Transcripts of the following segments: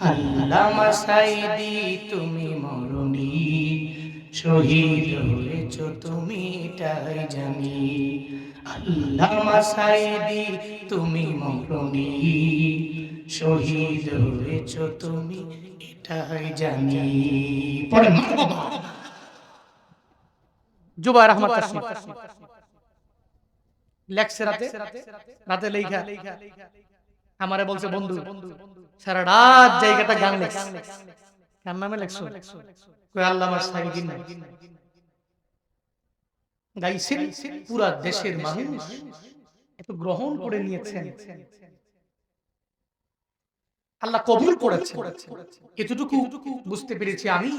আল্লামা সাইদি তুমি মরণি। শহীদ হয়েছ তুমি এটাই জানি। আল্লামা সাইদি তুমি মরণি। শহীদ হয়েছ তুমি এটাই জানি। পরে আহমদ তাসনিফ লেখছে রাতে রাতে লেখা আমারে বলছে বন্ধু সারা রাত জায়গাটা গান লেখ কার নামে লেখছো? কই আল্লামা সাইদিন গাইছেন পুরা দেশের মানুষ। এত গ্রহণ করে নিয়েছেন। আল্লাহ কবুল করেছেন। এতটুকু বুঝতে পেরেছি আমি।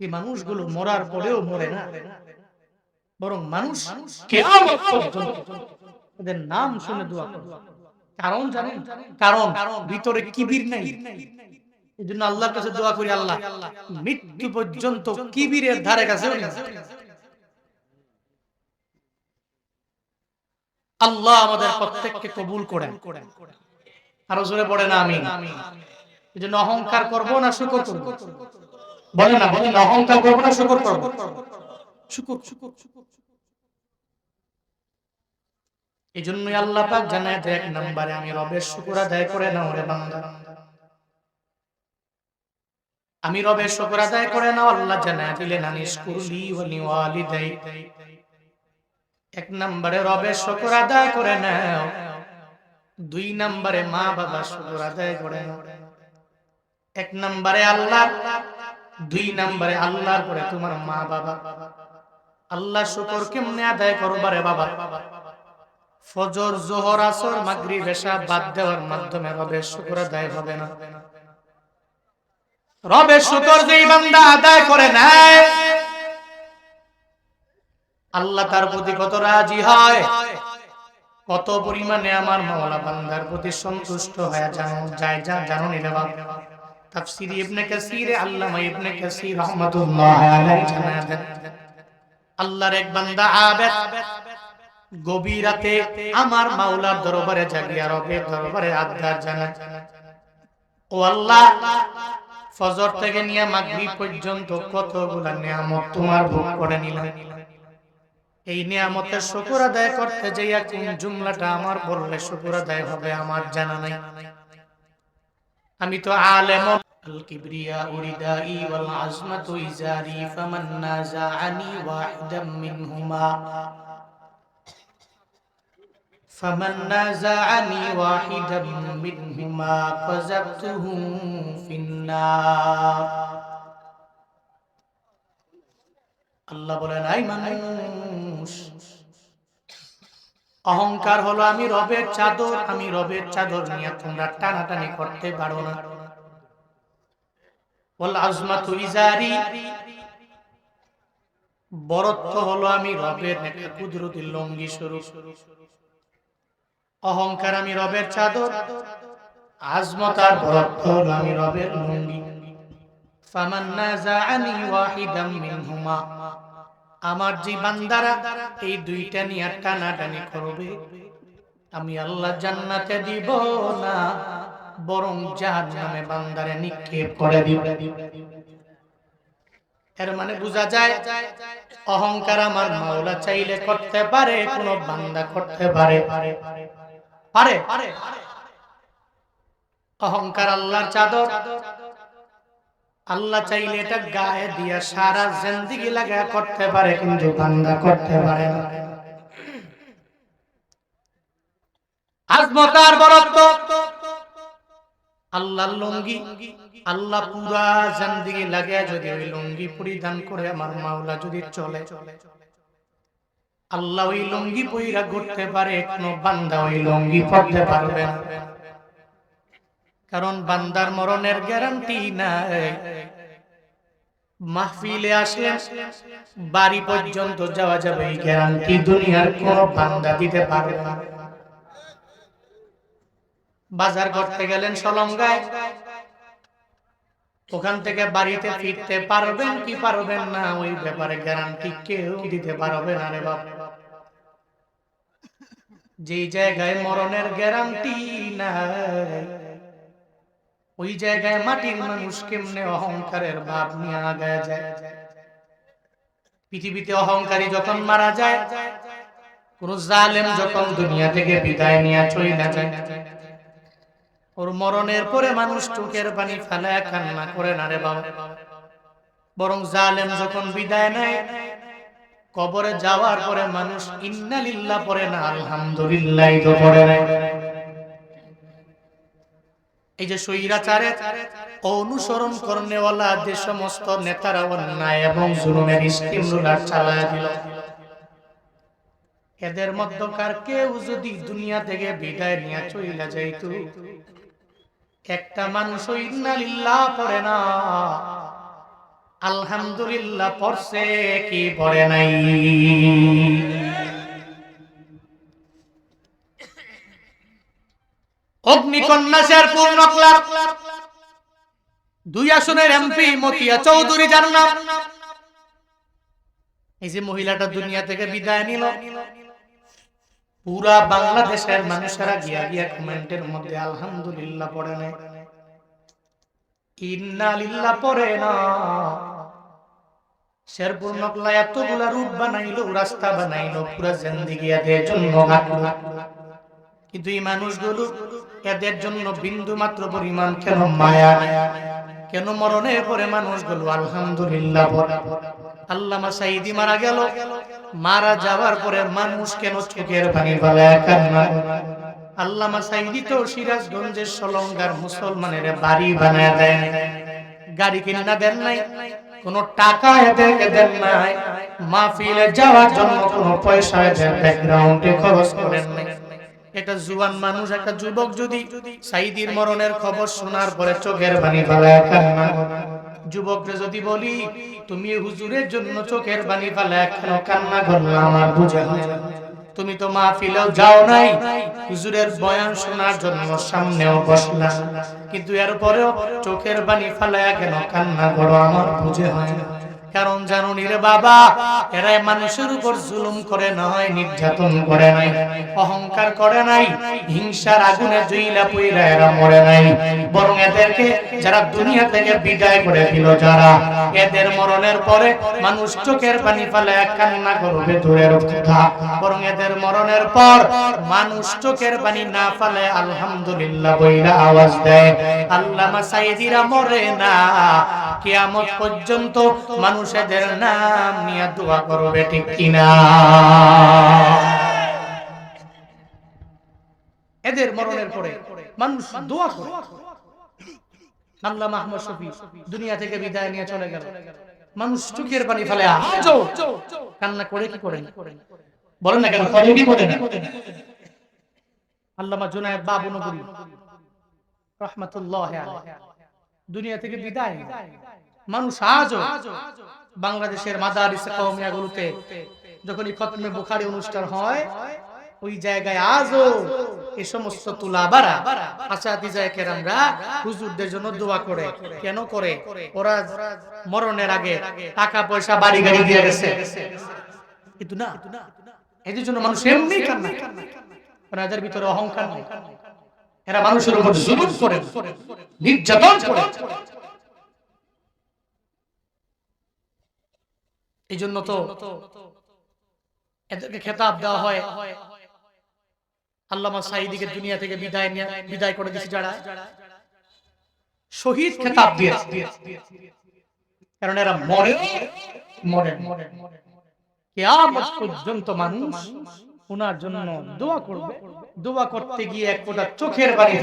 এই মানুষগুলো মরার পরেও মরে না। বরং মানুষ কিয়ামত পর্যন্ত। এদের নাম শুনে দোয়া করে। কারণ জানেন? কারণ ভিতরে কিবির নাই। এই জন্য আল্লাহর কাছে দোয়া করি আল্লাহ মৃত্যু পর্যন্ত কিবিরের ধারে কাছে আল্লাহ আমাদের প্রত্যেককে কবুল করেন। আরও জোরে পড়ে না আমি এই জন্য অহংকার করব না শুকর করব? বলে না বলে না অহংকার করব না শুকর করব? শুকর শুকর এই জন্যই আল্লাহ পাক জানায় এক নম্বরে আমি রবের শুকর আদায় করে নাও রে বান্দা। আমি রবের শুকর আদায় করে নাও, আল্লাহ জানায় দিলেন আনিস কুরলি ওয়ালি ওয়ালিদাই। এক নম্বরে রবের শুকর আদায় করে নাও, দুই নম্বরে মা বাবা শুকর আদায় করে নাও। এক নম্বরে আল্লাহ, দুই নম্বরে আল্লাহর পরে তোমার মা বাবা। আল্লাহ শুকর কেমনে আদায় করবারে বাবা? ফজর, জোহর, আসর, মাগরিব এশা বাদ দেওয়ার মাধ্যমে রবের শুকর আদায় হবে না। রবের শুকর যেই বান্দা আদায় করে নেয়, আল্লাহ তার প্রতি কত রাজি হয়, কত পরিমাণে আমার মাওলা বান্দার প্রতি সন্তুষ্ট হয়ে, জানো, যায়, যা, জানো নি বাবা তাফসীর ইবনে কাসীর, আল্লামা ইবনে কাসীর রাহমাতুল্লাহ আলাইহি জানাতেন আল্লাহর এক বান্দা আবেদ গভীর রাতে আমার মাওলার দরবারে জাগিয়া রবের দরবারে আবদার জানায় ও আল্লাহ ফজর থেকে নিয়ে মাগরিব পর্যন্ত কতগুলা নিয়ামত তোমার ভোগ করে নিলাম এই নিয়ামতের শুকর আদায় করতে যাইয়া কোন জুমলাটা আমার বললে শুকর আদায় হবে আমার জানা নাই আমি তো আলেম الكبرياء ردائي والعزمة إزاري فمن نازعني واحدا منهما فمن نازعني واحدا منهما قذفته في النار আল্লাহ বলেন আই মানুষ অহংকার হলো আমি রবের চাদর আমি রবের চাদর নিয়ে তোমরা টানাটানি করতে পারো না বল আজমাতু ইজারি বরত্ব হলো আমি রবের একটা কুদরতি লঙ্গি স্বরূপ অহংকার আমি রবের চাদর, আজমত আর বরত্ব আমি রবের লঙ্গি। আমার যে বান্দারা এই দুইটা নিয়ে টানাটানি করবে, আমি আল্লাহ জান্নাতে দিব না, বরং জাহান্নামে বান্দারে নিক্ষেপ করে দিব। এর মানে বোঝা যায়, অহংকার আমার মাওলা চাইলে করতে পারে, কোন বান্দা করতে পারে। পারে অহংকার আল্লাহর চাদর। আল্লাহ চাইলে এটা গায়ে দিয়া সারা জিন্দিগি লাগা করতে পারে, কিন্তু বান্দা করতে পারে না। আজমতার বরত্ব। আল্লাহ লুঙ্গি। আল্লাহ পুরা জিন্দিগি লাগে যদি ওই লুঙ্গি পরিধান করে আমার মাওলা যদি চলে। আল্লাহ ওই লুঙ্গি পইরা ঘুরতে পারে, কোনো বান্দা ওই লুঙ্গি পড়তে পারবে না। কারণ বান্দার মরণের গ্যারান্টি নাই। মাহফিলে আসলে বাড়ি পর্যন্ত যাওয়া যাবে, এই গ্যারান্টি দুনিয়ার কোন বান্দা দিতে পারবে না। বাজার করতে গেলেন সলঙ্গায়। ওখান থেকে বাড়িতে ফিরতে পারবেন কি পারবেন না, ওই ব্যাপারে গ্যারান্টি কেউ দিতে পারবে না রে বাপ। যেই জায়গায় মরণের গ্যারান্টি নাই, ওই জায়গায় মাটির মানুষ কেমনে অহংকারের ভাব নিয়ে আগায় যায়? পৃথিবীতে অহংকারী যখন মারা যায়, কোন জালেম যখন দুনিয়া থেকে বিদায় নিয়ে চলে যায়, ওর মরণের পরে মানুষ চোখের পানি ফেলায় কান্না করে না রে বাবা। বরং জালেম যখন বিদায় নেয় কবরে যাওয়ার পরে মানুষ ইন্নালিল্লাহ পড়ে না আলহামদুলিল্লাহ তো পড়ে না এই যে সৈরাচারে অনুসরণ করনেওয়ালা যে সমস্ত নেতারা অন্যায় এবং জুলুমের স্কিম রুলার চালায় দিল। এদের মধ্যকার কেউ যদি দুনিয়া থেকে বিদায় নিয়ে চইলা যাইত একটা মানুষ ইন্নালিল্লাহ পড়ে না। আলহামদুলিল্লাহ, পড়ছে কি পড়ে নাই? অগ্নিকন্যা শেরপুর নকলার দুই আসনের এমপি মতিয়া চৌধুরী যার নাম এই যে মহিলাটা দুনিয়া থেকে বিদায় নিল। পুরা বাংলাদেশের মানুষেরা গিয়া গিয়া কমেন্টের মধ্যে আলহামদুলিল্লাহ পড়ে পড়ে না। শেরপুর নকলা এতগুলা রূপ বানাইলো, রাস্তা বানাইলো, পুরা এদের জন্য কিন্তু এই মানুষগুলো এদের জন্য বিন্দু মাত্র পরিমাণ কেন মায়া কেন মরণের পরে মানুষগুলো আলহামদুলিল্লাহ আল্লামা সাইদি মারা গেল, মারা যাওয়ার পরে মানুষ কেন চোখের পানি ফেলে কান্না? আল্লামা সাইদি তো সিরাজগঞ্জের সলঙ্গার মুসলমানের বাড়ি বানায় দেয়। গাড়ি কিনা দেন নাই কোন টাকা এদেরকে দেন নাই মাহফিলে যাওয়ার জন্য কোনো পয়সা এদের ব্যাকগ্রাউন্ডে খরচ করেন নাই একটা জুয়ান মানুষ, একটা যুবক যদি সাইদির মরণের খবর শোনার পরে চোখের পানি ফেলায় কান্না করে। যুবকরে যদি বলি, তুমি হুজুরের জন্য চোখের পানি ফেলায় কেন কান্না করল আমার বুঝে হয়। তুমি তো মা ফিলেও যাও নাই। হুজুরের বয়ান শোনার জন্য সামনেও বসলা কিন্তু এরপরেও চোখের বাণী ফেলায় কেন কান্না করো? আমার বুঝে হয় না। কারণ জানো নি রে বাবা, এরা মানুষের উপর জুলুম করে নয় নির্যাতন করে নাই, অহংকার করে নাই, হিংসার আগুনে জুইলা পুইলা এরা মরে নাই। বরং এদেরকে যারা দুনিয়া থেকে বিদায় করে দিল যারা, এদের মরণের পরে মানুষ চোখের পানি ফেলে কান্না করবে দূরের কথা। বরং এদের মরণের পর মানুষ চোখের পানি না ফেলে আলহামদুলিল্লাহ বইলা আওয়াজ দেয়। আল্লামা সাইদিরা মরে না, কিয়ামত পর্যন্ত মানুষেদের নাম নিয়ে দোয়া করবে, ঠিক কিনা? এদের মরণের পরে মানুষ দোয়া করে। আল্লাহ মাহমুদ শফি দুনিয়া থেকে বিদায় নিয়ে চলে গেল। মানুষ পানি ফেলে কান্না করে কি করে বলেন না কেন বাবু নগরী দুনিয়া থেকে বিদায়। মানুষ আজও বাংলাদেশের মাদারিস কওমিয়াগুলোতে যখন এই খতমে বুখারী অনুষ্ঠান হয়, ওই জায়গায় আজও এই সমস্ত তুলাবারা আসাতিজায়ে কেরামরা হুজুরদের জন্য দোয়া করে। কেন করে? ওরা মরণের আগে টাকা পয়সা, বাড়ি গাড়ি দিয়ে গেছে। কিন্তু না, এদের জন্য মানুষ এমনি কান্না এদের ভিতরে অহংকার নেই। এরা মানুষের উপর জুলুম করে, নির্যাতন করে। এই জন্য তো এদেরকে খেতাব দেওয়া হয়। আল্লামা সাইদিকে দুনিয়া থেকে বিদায় নিয়ে বিদায় করে দিয়েছে যারা। শহীদ খেতাব দিয়েছে। কারণ এরা মরে মরে কিয়ামত পর্যন্ত মানুষ ওনার জন্য দোয়া করবে। দোয়া করতে গিয়ে এক ফোঁটা চোখের খাবে।